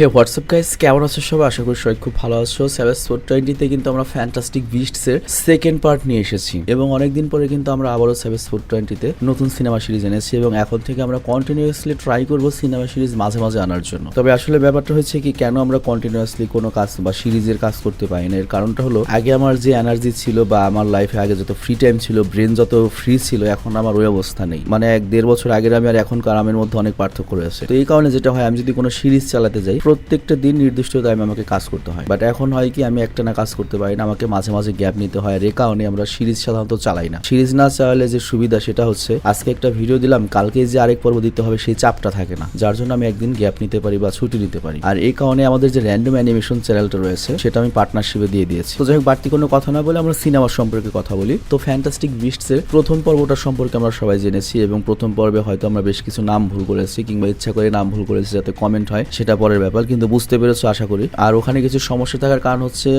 হে WhatsApp guys কেমন আছো সবাই? আশা করি সবাই খুব ভালো আছো। সেভেন ফোর টোয়েন্টিতে কিন্তু আমরা ফ্যান্টাস্টিক বিস্টস এর সেকেন্ড পার্ট নিয়ে এসেছি। এবং অনেকদিন পরে কিন্তু আমরা আবারও সেভেন ফোর টোয়েন্টিতে নতুন সিনেমা সিরিজ এনেছি এবং এখন থেকে আমরা কন্টিনিউয়াসলি ট্রাই করব সিনেমা সিরিজ মাঝে মাঝে আনার জন্য। তবে আসলে ব্যাপারটা হয়েছে কি, কেন আমরা কন্টিনিউয়াসলি কোনো কাজ বা সিরিজের কাজ করতে পারি না? এর কারণটা হলো, আগে আমার যে এনার্জি ছিল বা আমার লাইফে আগে যত ফ্রি টাইম ছিল ব্রেন যত ফ্রি ছিল, এখন আমার ওই অবস্থা নেই। মানে এক দেড় বছর আগের আমি আর এখনকার আমের মধ্যে অনেক পার্থক্য রয়েছে। তো এই কারণে যেটা হয়, আমি যদি কোনো সিরিজ চালাতে যাই প্রত্যেকটা দিন নির্দিষ্ট টাইমে আমাকে কাজ করতে হয়। বাট এখন হয় কি, আমি একটা না কাজ করতে পারি না, আমাকে মাঝে মাঝে গ্যাপ নিতে হয়। আর কারণে আমরা সিরিজ সাধারণত চালাই না। সিরিজ না চালালে যে সুবিধা সেটা হচ্ছে, আজকে একটা ভিডিও দিলাম কালকে যে আরেক পর্ব দিতে হবে সেই চাপটা থাকে না। যার জন্য আমি একদিন গ্যাপ নিতে পারি বা ছুটি নিতে পারি। আর এই কারণে আমাদের যে র্যান্ডম অ্যানিমেশন চ্যানেলটা রয়েছে, সেটা আমি পার্টনারশিপে দিয়ে দিয়েছি। তো যাই হোক বাড়তি কোনো কথা না বলে আমরা সিনেমা সম্পর্কে কথা বলি। তো ফ্যান্টাস্টিক বিস্টস এর প্রথম পর্বটা সম্পর্কে আমরা সবাই জেনেছি এবং প্রথম পর্বে হয়তো আমরা বেশ কিছু নাম ভুল করেছি, কিংবা ইচ্ছা করে নাম ভুল করেছি যাতে কমেন্ট হয়, সেটা পরের ব্যাপার। কিন্তু বুঝতে পেরেছ, আশা করি। আর ওখানে কিছু সমস্যা থাকার কারণ হচ্ছে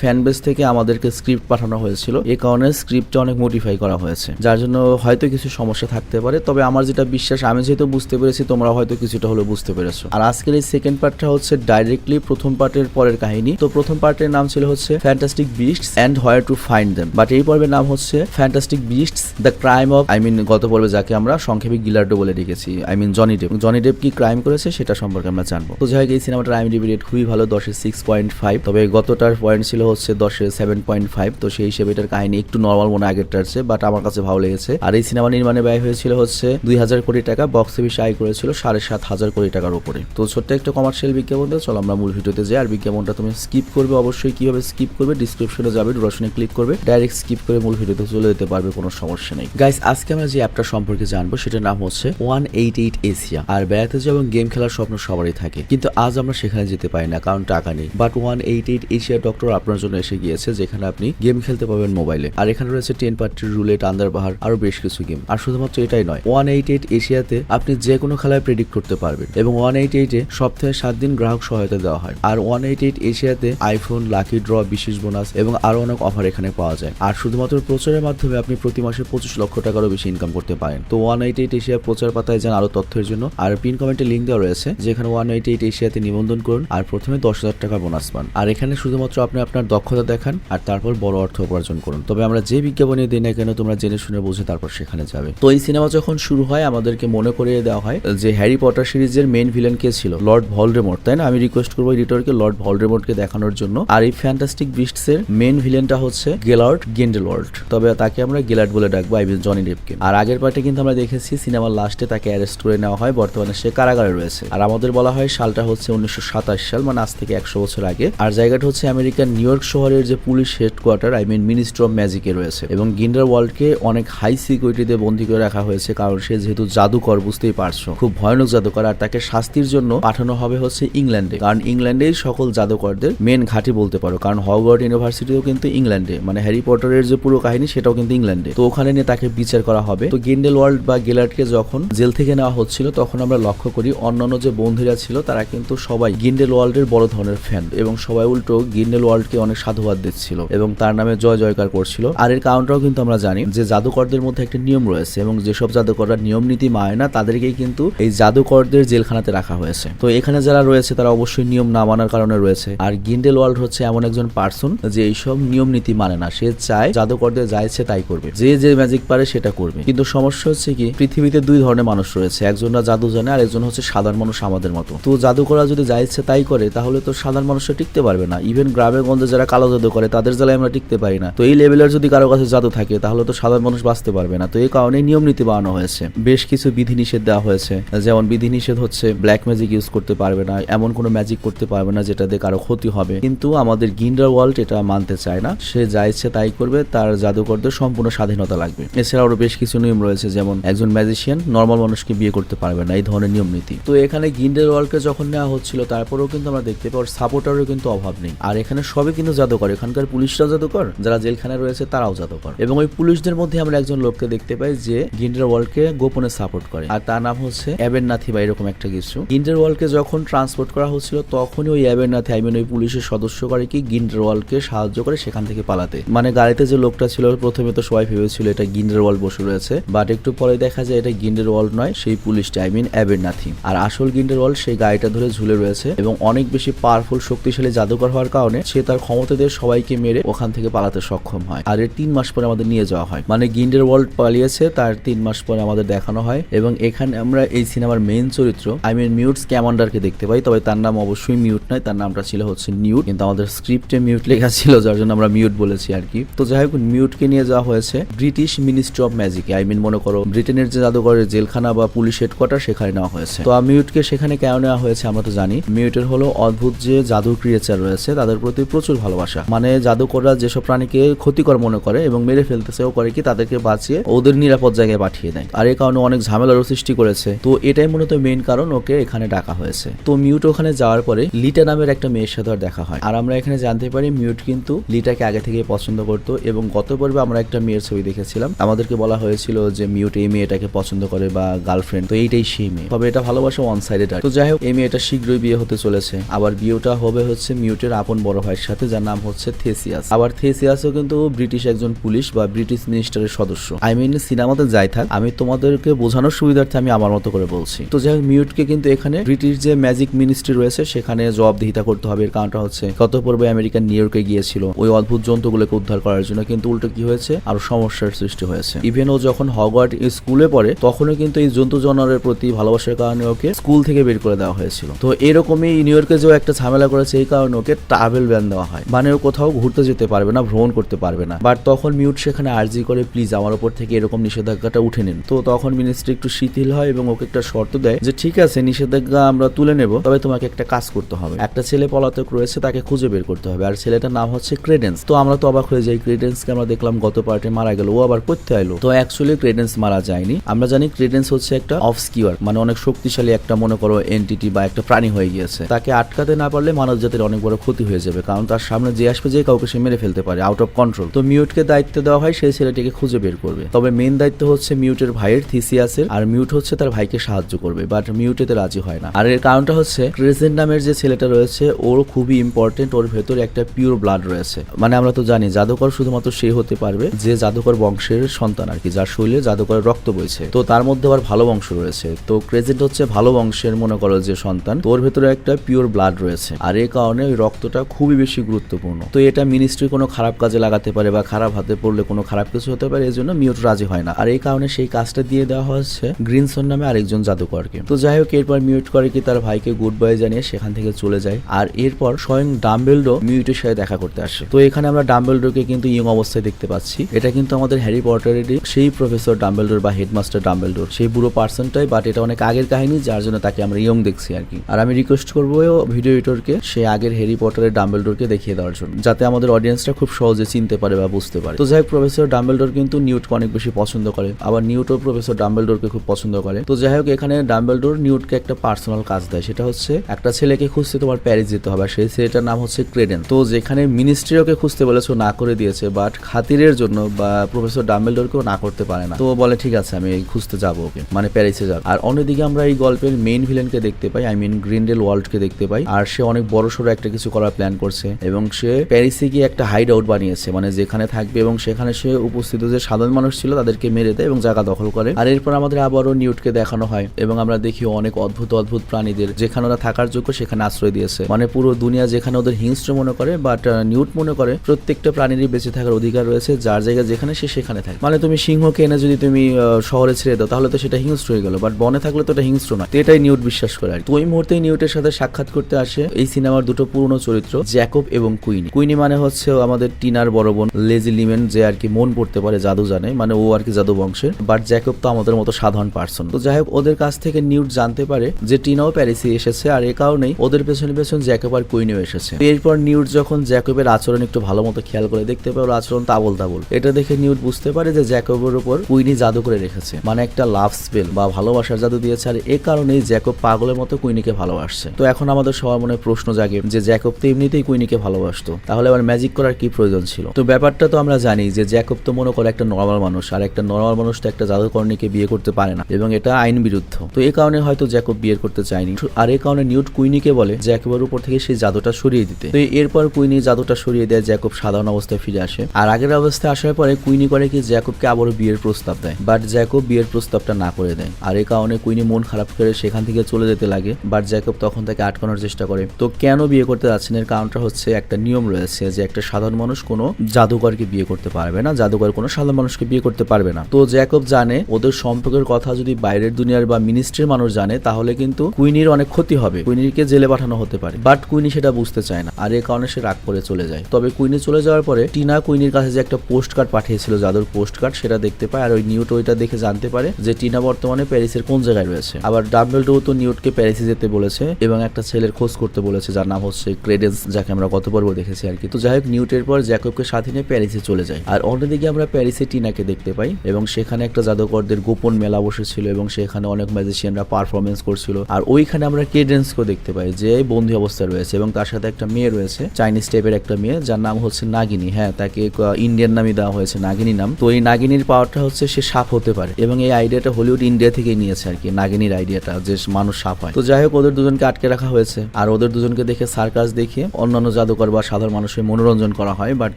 ফ্যান বেস থেকে আমাদেরকে স্ক্রিপ্ট পাঠানো হয়েছিল। এই কারণে স্ক্রিপ্টটা অনেক মডিফাই করা হয়েছে। যার জন্য হয়তো কিছু সমস্যা থাকতে পারে। তবে আমার যেটা বিশ্বাস, আমি যেহেতু বুঝতে পেরেছি, তোমরা হয়তো কিছুটা হলেও বুঝতে পেরেছ। আর আজকের এই সেকেন্ড পার্টটা হচ্ছে ডাইরেক্টলি প্রথম পার্টের পরের কাহিনী। তো প্রথম পার্টের নাম ছিল হচ্ছে fantastic beasts and where to find them but এই পর্বের নাম হচ্ছে fantastic beasts the crime of I mean গত পর্বে যাকে আমরা সংক্ষেপে গিলার্ডো বলে রেখেছি I mean Johnny Depp Johnny Depp কি ক্রাইম করেছে, সেটা সম্পর্কে আমরা জানব। তো যাই হোক এই সিনেমাটার আইএমডিবি রেট খুবই ভালো, দশে সিক্স পয়েন্ট ফাইভ তবে গতটার পয়েন্ট ছিল হচ্ছে দশে সেভেন পয়েন্ট ফাইভ তো সেই হিসেবে এটার কাহিনী একটু নর্মাল মনে আগেরটার চেয়ে বাট আমার কাছে ভালো লেগেছে। আর এই সিনেমা নির্মাণে ব্যয় হয়েছিল হচ্ছে দুই হাজার কোটি টাকা বক্স অফিস আয় করেছিল সাড়ে সাত হাজার কোটি টাকার উপরে। তো ছোট্ট একটা কমার্শিয়াল বিজ্ঞাপন দিয়ে চলো আমরা মূল ভিডিওতে যাই। আর বিজ্ঞাপনটা তুমি স্কিপ করবে, অবশ্যই কীভাবে স্কিপ করবে ডিসক্রিপশনে যাবে ডুরাশনে ক্লিক করবে ডাইরেক্ট স্কিপ করে মূল ভিডিওতে চলে যেতে পারবে, কোনো সমস্যা নেই। গাইস আজকে আমরা যে অ্যাপটা সম্পর্কে জানব, সেটার নাম হচ্ছে ওয়ান এইট এইট এশিয়া আর বেড়াতে যাওয়া এবং গেম খেলার স্বপ্ন সবারই থাকে। কিন্তু আজ আমরা সেখানে যেতে পারি না, কারণ টাকা নেই। But one eight eight Asia doctor আপনার জন্য এসে গিয়েছে, যেখানে আপনি গেম খেলতে পারবেন মোবাইলে আর এখানে রয়েছে টেন পার্টি রুলেট আন্দার বাহার আরও বেশ কিছু গেম আর শুধুমাত্র এটাই নয় ওয়ান এইট এইট এশিয়াতে আপনি যে কোনো খেলায় প্রেডিক্ট করতে পারবেন। এবং ওয়ান এইট এইটে সপ্তাহে সাত দিন গ্রাহক সহায়তা দেওয়া হয়। আর ওয়ান এইট এইট এশিয়াতে আইফোন লাকি ড্র বিশেষ বোনাস এবং আরও অনেক অফার এখানে পাওয়া যায়। আর শুধুমাত্র প্রচারের মাধ্যমে আপনি প্রতি মাসে পঁচিশ লক্ষ টাকারও বেশি ইনকাম করতে পারেন। তো ওয়ান এইট এইট এশিয়া প্রচার পাতায় যান আরও তথ্যের জন্য। আর পিন কমেন্টে লিঙ্ক দেওয়া রয়েছে, যেখানে ওয়ান এইট এইট এশিয়াতে নিবন্ধন করুন আর প্রথমে দশ হাজার টাকা বোনাস পান। আর এখানে শুধুমাত্র আপনি আপনার দক্ষতা দেখান আর তারপর বড় অর্থ উপার্জন করুন। তবে আমরা যে বিজ্ঞাপনে দিই না কেন তোমরা জেনে শুনে বুঝে তারপর সেখানে যাবে। তো এই সিনেমা যখন শুরু হয়, আমাদেরকে মনে করিয়ে দেওয়া হয় যে হ্যারি পটার সিরিজের মেন ভিলেন কে ছিল? লর্ড ভলডেমোর্ট তাই না? আমি রিকোয়েস্ট করব এডিটরকে লর্ড ভলডেমোর্টকে দেখানোর জন্য। আর এই ফ্যান্টাস্টিক বিস্টস এর মেন ভিলেনটা হচ্ছে গেলার্ড গেন্ডেলওয়ার্ল্ড তবে তাকে আমরা গেলার্ড বলে ডাকবো আই মিন জনি ডেপকে আর আগের পার্টে কিন্তু আমরা দেখেছি, সিনেমার লাস্টে তাকে অ্যারেস্ট করে নেওয়া হয়। বর্তমানে সে কারাগারে রয়েছে। আর আমাদের বলা হয় সালটা হচ্ছে উনিশশো সাতাশ সাল মানে আজ থেকে একশো বছর আগে। আর জায়গাটা হচ্ছে আমেরিকার নিউ ইয়র্ক শহরের যে police headquarters, I mean ministry of ম্যাজিকে রয়েছে। এবং গিন্ডার ওয়ার্ল্ডকে অনেক হাই সিকিউরিটিতে বন্দী করে রাখা হয়েছে, কারণ সে যেহেতু জাদুকর, বুঝতেই পারছ। খুব ভয়ানক জাদুকর, আর তাকে শাস্তির জন্য পাঠানো হবে হচ্ছে ইংল্যান্ডে। কারণ ইংল্যান্ডেই সকল জাদুকরদের মেন ঘাঁটি বলতে পারো। কারণ হগওয়ার্ড ইউনিভার্সিটিও কিন্তু ইংল্যান্ডে মানে হ্যারি পটারের যে পুরো কাহিনী সেটাও কিন্তু ইংল্যান্ডে। তো ওখানে নিয়ে তাকে বিচার করা হবে। তো গিন্ডেল ওয়ার্ল্ড বা গেলার্ডকে যখন জেল থেকে নেওয়া হচ্ছিল, তখন আমরা লক্ষ্য করি অন্যান্য যে বন্ধুরা ছিল, তারা কিন্তু সবাই গিন্ডেল ওয়ার্ল্ডের বড় ধরনের ফ্যান এবং সবাই উল্টো গিন্ডেল ওয়ার্ল্ডকে অনেক সাধুবাদ দিচ্ছিল এবং তার নামে জয় জয়কার করছিল। আর এর কারণটাও কিন্তু আমরা জানি যে জাদুকরদের মধ্যে একটা নিয়ম রয়েছে এবং যেসব জাদুকররা নিয়ম নীতি মানে না, তাদেরকেই কিন্তু এই জাদুকরদের জেলখানাতে রাখা হয়েছে। তো এখানে যারা রয়েছে তারা অবশ্যই নিয়ম না মানার কারণে রয়েছে। আর গিন্ডেল ওয়ার্ল্ড হচ্ছে এমন একজন পার্সন যে এইসব নিয়ম নীতি মানে না। সে চায় জাদুকরদের যা ইচ্ছে তাই করবে। যে যে ম্যাজিক পারে সেটা করবে। কিন্তু সমস্যা হচ্ছে কি, পৃথিবীতে দুই ধরনের মানুষ রয়েছে। একজনরা জাদু জানে আর একজন হচ্ছে সাধারণ মানুষ আমাদের মতো। তো জাদুকররা যদি যা ইচ্ছে তাই করে, তাহলে তো সাধারণ মানুষরা টিকতে পারবে না। ইভেন গ্রামে গঞ্জে যারা কালো জাদু করে, তাদের জ্বালায় আমরা টিকতে পারি না। তো এই লেভেলের যদি কারও কাছে জাদু থাকে, তাহলে তো সাধারণ মানুষ বাঁচতে পারবে না। তো এই কারণে নিয়ম নীতি বানানো হয়েছে। বেশ কিছু বিধি নিষেধ দেওয়া হয়েছে। যেমন বিধি নিষেধ হচ্ছে ব্ল্যাক ম্যাজিক ইউজ করতে পারবে না, এমন কোনো ম্যাজিক করতে পারবে না যেটা দিয়ে কারও ক্ষতি হবে। কিন্তু আমাদের গিন্ডার ওয়ার্ল্ড এটা মানতে চায় না। সে যা ইচ্ছে তাই করবে, তার জাদুকরদের সম্পূর্ণ স্বাধীনতা লাগবে। এছাড়া আরও বেশ কিছু নিয়ম রয়েছে, যেমন একজন ম্যাজিশিয়ান নর্মাল মানুষকে বিয়ে করতে পারবে না, এই ধরনের নিয়ম নীতি। তো এখানে গিন্ডার ওয়ার্ল্ডকে যখন নেওয়া হচ্ছিল, তারপরেও কিন্তু আমরা দেখতে পাই ওর সাপোর্টারও কিন্তু অভাব নেই। আর এখানে সবই কিন্তু জাদুকর। এখানকার পুলিশরাও জাদুকর, যারা জেলখানায় রয়েছে তারাও জাদুকর। এবং ওই পুলিশদের মধ্যে আমরা একজন লোককে দেখতে পাই যে গিন্ডার ওয়ার্ল্ডকে গোপনে সাপোর্ট করে। আর তার নাম হচ্ছে অ্যাবেরনাথি বা এরকম একটা কিছু। গিন্ডার ওয়ার্ল্ডকে যখন ট্রান্সপোর্ট করা হচ্ছিল, তখনই ওই অ্যাবেরনাথি আই মিন ওই পুলিশের সদস্য করে কি গিন্ডার ওয়ার্ল্ডকে সাহায্য করে সেখান থেকে পালাতে। মানে গাড়িতে যে লোকটা ছিল, প্রথমে তো সবাই ভেবেছিল এটা গিন্ডার ওয়ার্ল্ড বসে রয়েছে। বাট একটু পরে দেখা যায় এটা গিন্ডার ওয়ার্ল্ড নয়, সেই পুলিশটা আই মিন অ্যাবেরনাথি। আর আসল গিন্ডার ওয়ার্ল্ড সেই গাড়িটা ধরে ঝুলে ঝুলে রয়েছে এবং অনেক বেশি পাওয়ারফুল শক্তিশালী জাদুকর হওয়ার কারণে সে তার ক্ষমতা দিয়ে সবাইকে মেরে ওখান থেকে পালাতে সক্ষম হয়। আর এর তিন মাস পরে আমাদের নিয়ে যাওয়া হয়। মানে গিন্ডের ওয়ার্ল্ড পালিয়েছে, তার তিন মাস পরে আমাদের দেখানো হয় এবং এখানে আমরা এই সিনেমার মেইন চরিত্র আই মিন মিউট স্ক্যামান্ডারকে দেখতে পাই, তবে তার নাম অবশ্যই মিউট নয়, তার নামটা ছিল হচ্ছে নিউট কিন্তু আমাদের স্ক্রিপ্টে মিউট লেখা ছিল, যার জন্য আমরা মিউট বলেছি আর কি। তো যাই হোক মিউটকে নিয়ে যাওয়া হয়েছে ব্রিটিশ মিনিস্ট্রি অফ ম্যাজিকে আই মিন মনে করো ব্রিটেনের যে জাদুঘরের জেলখানা বা পুলিশ হেডকোয়ার্টার সেখানে নেওয়া হয়েছে। তো মিউটকে সেখানে কেন নেওয়া হয়েছে আমরা তো জানি। মিউটের হলো অদ্ভুত যে জাদু ক্রিয়েচার রয়েছে, তাদের প্রতি প্রচুর ভালোবাসা। মানে জাদুকররা যেসব প্রাণীকে ক্ষতিকর মনে করে এবং মেরে ফেলতেছে, ও করে কি তাদেরকে বাঁচিয়ে ওদের নিরাপদ জায়গায় পাঠিয়ে দেয়। আর এই কারণে অনেক ঝামেলারও সৃষ্টি করেছে। তো এটাই মূলত মেইন কারণ ওকে এখানে ডাকা হয়েছে। তো মিউট ওখানে যাওয়ার পরে লিটা নামের একটা মেয়ের সাথে দেখা হয়। আর আমরা এখানে জানতে পারি মিউট কিন্তু লিটাকে আগে থেকে পছন্দ করতো এবং গত পর্বে আমরা একটা মেয়ের ছবি দেখেছিলাম। আমাদেরকে বলা হয়েছিল যে মিউট এই মেয়েটাকে পছন্দ করে বা গার্লফ্রেন্ড তো এইটাই সেই মেয়ে। তবে এটা ভালোবাসা ওয়ান সাইডেড তো যাই হোক, এই মেয়েটা শীঘ্রই বিয়ে হতে চলেছে। আবার বিয়েটা হবে হচ্ছে মিউটের আপন বড় ভাইয়ের সাথে, যার নাম হচ্ছে থেসিয়াস। আবার থেসিয়াসও কিন্তু ব্রিটিশ একজন পুলিশ বা ব্রিটিশ মিনিস্টারের সদস্য। আই মিন সিনেমাতে যাই থাক, আমি তোমাদেরকে বোঝানোর সুবিধার্থে আমি আমার মতো করে বলছি। তো যাই হোক, মিউটকে কিন্তু এখানে ব্রিটিশ যে ম্যাজিক মিনিস্ট্রি রয়েছে, সেখানে জবাবদিহিতা করতে হবে। এর কারণটা হচ্ছে, গত পর্বে আমেরিকান নিউ ইয়র্কে গিয়েছিল। ওই অদ্ভুত জন্তুগুলোকে উদ্ধার করার জন্য কিন্তু উল্টো কি হয়েছে? আরও সমস্যার সৃষ্টি হয়েছে। ইভেন ও যখন হগওয়ার্ড স্কুলে পড়ে, তখনও কিন্তু এই জন্তু জানোয়ারের প্রতি ভালোবাসার কারণে ওকে স্কুল থেকে বের করে দেওয়া হয়েছিল। তো এরকমই নিউ ইয়র্কে একটা ঝামেলা করেছে, এই কারণে ওকে ট্রাভেল ব্যান দেওয়া হয়। মানে ও কোথাও ঘুরতে যেতে পারবে না, ভ্রমণ করতে পারবে না। বাট তখন মিউট সেখানে আর্জি করে প্লিজ আমার উপর থেকে এরকম নিষেধাজ্ঞাটা উঠে নিন। তো তখন মিনিস্ট্রি একটু শিথিল হয় এবং ওকে একটা শর্ত দেয় যে, ঠিক আছে, নিষেধাজ্ঞা আমরা তুলে নেব, তবে তোমাকে একটা কাজ করতে হবে। একটা ছেলে পলাতক রয়েছে, তাকে খুঁজে বের করতে হবে। আর ছেলেটার নাম হচ্ছে ক্রেডেন্স তো আমরা তো অবাক হয়ে যাই ক্রেডেন্সকে আমরা দেখলাম গত পার্টে মারা গেল, ও আবার করতে আইলো তো অ্যাকচুয়ালি ক্রেডেন্স মারা যায়নি। আমরা জানি ক্রেডেন্স হচ্ছে একটা অফ স্কিওয়ার মানে অনেক শক্তিশালী একটা, মনে করো এন্টিটি বা একটা প্রাণী হয়ে গিয়েছে। তাকে আটকাতে না পারলে মানব জাতির অনেক বড় ক্ষতি হয়ে যাবে, কারণ তার সামনে যে আসবে যে কাউকে সে মেরে ফেলতে পারে আউট অফ কন্ট্রোল তো মিউটকে দায়িত্ব দেওয়া হয়, সেই ছেলেটিকে খুঁজে বের করবে। তবে মেন দায়িত্ব হচ্ছে মিউটের ভাইয়ের, থিসিয়াসের, আর মিউট হচ্ছে তার ভাইকে সাহায্য করবে বাট মিউটেতে রাজি হয় না। আর এর কারণটা হচ্ছে ক্রেজেন্ট নামের যে ছেলেটা রয়েছে ওর খুবই ইম্পর্টেন্ট ওর ভেতরে একটা পিওর ব্লাড রয়েছে। মানে আমরা তো জানি, জাদুকর শুধুমাত্র সে হতে পারবে, যে জাদুকর বংশের সন্তান আর কি, যার শরীরে জাদুকরের রক্ত বইছে। তো তার মধ্যে আবার ভালো বংশ রয়েছে। তো ক্রেজেন্ট হচ্ছে ভালো বংশের, মনে করো যে সন্তান। তোর ভেতরে একটা পিওর ব্লাড রয়েছে। আর এই কারণে ওই রক্তটা খুবই বেশি গুরুত্বপূর্ণ। তো এটা মিনিস্ট্রি কোনো খারাপ কাজে লাগাতে পারে বা খারাপ হাতে পড়লে কোনো খারাপ কিছু হতে পারে এই জন্য মিউট রাজি হয় না। আর এই কারণে সেই কাজটা দিয়ে দেওয়া হচ্ছে গ্রিনসন নামে আরেকজন জাদুকরকে। তো যাই হোক, এরপর মিউট করে কি তার ভাইকে গুড বাই জানিয়ে সেখান থেকে চলে যায়। আর এরপর স্বয়ং ডাম্বেলডো মিউটের সাথে দেখা করতে আসে। তো এখানে আমরা ডাম্বেলডোকে কিন্তু ইয়ং অবস্থায় দেখতে পাচ্ছি। এটা কিন্তু আমাদের হ্যারি পটারেরই সেই প্রফেসর ডাম্বেলডোর বা হেডমাস্টার ডাম্বেলডোর সেই বুড়ো পার্সনটাই বাট এটা অনেক আগের কাহিনী, যার জন্য তাকে আমরা ইয়ং দেখছি আর কি। আর আমি রিকোয়েস্ট করব ভিডিও এডিটরকে সে আগের হ্যারি পটারের ডাম্বেলডোরকে দেখিয়ে দেওয়ার জন্য, যাতে আমাদের অডিয়েন্সটা খুব সহজে চিনতে পারে বা বুঝতে পারে। তো যাই হোক প্রফেসর ডাম্বেলডোর কিন্তু নিউটকে অনেক বেশি পছন্দ করে, আবার নিউটও প্রফেসর ডাম্বেলডোরকে খুব পছন্দ করে। তো যাই হোক, এখানে ডাম্বেলডোর নিউটকে একটা পার্সোনাল কাজ দেয়, সেটা হচ্ছে একটা ছেলেকে খুঁজতে তোমার প্যারিস যেতে হবে, আর সেই ছেলেটার নাম হচ্ছে ক্রেডেন তো যেখানে মিনিস্ট্রি ওকে খুঁজতে বলেছে, না করে দিয়েছে বাট খাতিরের জন্য বা প্রফেসর ডাম্বেলডোরকেও না করতে পারে না। তো বলে, ঠিক আছে, আমি খুঁজতে যাব ওকে মানে প্যারিসে যাব। আর অন্যদিকে আমরা এই গল্পের মেইন ভিলেনকে দেখতে পাই আই মিন গ্রিনডেল ওয়ার্ল্ডকে দেখতে পাই। আর সে অনেক বড় সড়ো একটা কিছু করার প্ল্যান করছে এবং সে প্যারিসে গিয়ে একটা হাইড আউট বানিয়েছে মানে যেখানে থাকবে এবং সেখানে সে উপস্থিত যে সাধারণ মানুষ ছিল তাদেরকে মেরে দেয় এবং জায়গা দখল করে। আর এরপর আমাদের আবারও নিউটকে দেখানো হয় এবং আমরা দেখি অনেক অদ্ভুত অদ্ভুত প্রাণীদের, যেখানে ওরা থাকার যোগ্য সেখানে আশ্রয় দিয়েছে। মানে পুরো দুনিয়া যেখানে ওদের হিংস্র মনে করে বাট নিউট মনে করে প্রত্যেকটা প্রাণীরই বেঁচে থাকার অধিকার রয়েছে, যার জায়গা যেখানে সে সেখানে থাকে। মানে তুমি সিংহকে এনে যদি তুমি শহরে ছেড়ে দাও তাহলে তো সেটা হিংস্র হয়ে গেল বাট বনে থাকলে তো এটা হিংস্র নয়। এটাই নিউট বিশ্বাস করে আর। তো ওই মুহূর্তে নিউটের সাথে সাক্ষাৎ করতে আসে এই সিনেমার দুটো পুরনো চরিত্র, জ্যাকব এবং কুইনি। কুইনি মানে হচ্ছে আমাদের টিনার বড় বোন লেজি লিমেন, যে আর কি মন পড়তে পারে জাদু জানে মানে ও আর কি জাদু বংশের। বাট জ্যাকব তো আমাদের মতো সাধারণ পার্সন তো যাই হোক, ওদের কাছ থেকে নিউট জানতে পারে যে টিনাও প্যারিসে এসেছে, আর এ কারণেই ওদের পেছনে পেছন জ্যাকব আর কুইনিও এসেছে। এরপর নিউট যখন জ্যাকবের আচরণ একটু ভালো মতো খেয়াল করে দেখতে পায়, ওর আচরণ তাবল তাবল এটা দেখে নিউট বুঝতে পারে যে জ্যাকবের উপর কুইনি জাদু করে রেখেছে মানে একটা লাভ স্পেল বা ভালোবাসার জাদু দিয়েছে, আর এ কারণেই জ্যাকব পাগলের মতো কুইনিকে ভালোবাসছে। তো এখন আমাদের সবার মনে প্রশ্ন জাগে যে জ্যাকব তো এমনিতেই কুইনিকে ভালোবাসতো। তাহলে আবার ম্যাজিক করার কি প্রয়োজন ছিল? তো ব্যাপারটা তো আমরা জানি যে জ্যাকব তো মনে করে একটা নর্মাল মানুষ, আর একটা নর্মাল মানুষ তো একটা জাদুকর্ণীকে বিয়ে করতে পারে না, এবং এটা আইন বিরুদ্ধ। তো এই কারণে হয়তো জ্যাকব বিয়ে করতে চায়নি। আর এই কারণে নিউট কুইনিকে বলে জ্যাকবের উপর থেকে সেই জাদুটা সরিয়ে দিতে। তো এরপর কুইনি জাদুটা সরিয়ে দেয় জ্যাকব সাধারণ অবস্থায় ফিরে আসে। আর আগের অবস্থায় আসার পরে কুইনি করে কি জ্যাকবকে আবারও বিয়ের প্রস্তাব দেয় বাট জ্যাকব বিয়ের প্রস্তাবটা না করে দেয়। আর এই কারণে কুইনি মন খারাপ করে সেখান থেকে চলে যেতে লাগে বাট জ্যাকব তখন তাকে আটকানোর চেষ্টা করে। তো কেন বিয়ে করতে যাচ্ছেন এর কারণটা হচ্ছে একটা নিয়ম রয়েছে যে একটা সাধারণ মানুষ কোনো জাদুকরকে বিয়ে করতে পারবে না, জাদুকর কোনো সাধারণ মানুষকে বিয়ে করতে পারবে না। তো জ্যাকব জানে, ওদের সম্পর্কের কথা যদি বাইরের দুনিয়ার বা মিনিস্ট্রির মানুষ জানে, তাহলে কিন্তু কুইনির অনেক ক্ষতি হবে। কুইনিকে জেলে পাঠানো হতে পারে বাট কুইনি সেটা বুঝতে চায় না, আর এ কারণে সে রাগ করে চলে যায়। তবে কুইনি চলে যাওয়ার পরে টিনা কুইনির কাছে যে একটা পোস্ট কার্ড পাঠিয়েছিল, জাদুর পোস্ট কার্ড সেটা দেখতে পায়, আর ওই নিউট ওইটা দেখে জানতে পারে যে টিনা বর্তমানে প্যারিসের কোন জায়গায় রয়েছে। আবার ডাম্বেলডো তো নিউটকে প্যারিসে যেতে বলেছে এবং একটা ছেলের খোঁজ করতে বলেছে, যার নাম হচ্ছে ক্রেডেন্স যাকে আমরা গত পর্ব দেখেছি আর কি। তো যাই হোক, নিউটের পর জ্যাকবকে সাথে নিয়ে প্যারিসে চলে যায়। আর অন্যদিকে আমরা প্যারিসে টিনাকে দেখতে পাই এবং সেখানে একটা জাদুকরদের গোপন মেলা বসেছিল এবং সেখানে অনেক ম্যাজিশিয়ানরা পারফরমেন্স করছিল। আর ওইখানে আমরা কেডেন্সকেও দেখতে পাই যে বন্ধু অবস্থায় রয়েছে এবং তার সাথে একটা মেয়ে রয়েছে চাইনিজ টাইপের একটা মেয়ে, যার নাম হচ্ছে নাগিনী হ্যাঁ তাকে ইন্ডিয়ান নামই দেওয়া হয়েছে নাগিনী নাম। তো এই নাগিনীর পাওয়ারটা হচ্ছে সে সাপ হতে পারে এবং এই আইডিয়াটা হলিউড ইন্ডিয়া থেকেই নিয়েছে আর কি নাগিনীর আইডিয়াটা যে মানুষ সাপ হয়। তো যাই হোক, ওদের দুজনকে আটকে রাখা হয়েছে। আর ওদের দুজনকে দেখে সার্কাস দেখিয়ে অন্যান্য জাদুকর বা সাধারণ মানুষের মনোরঞ্জন করা হয়, বাট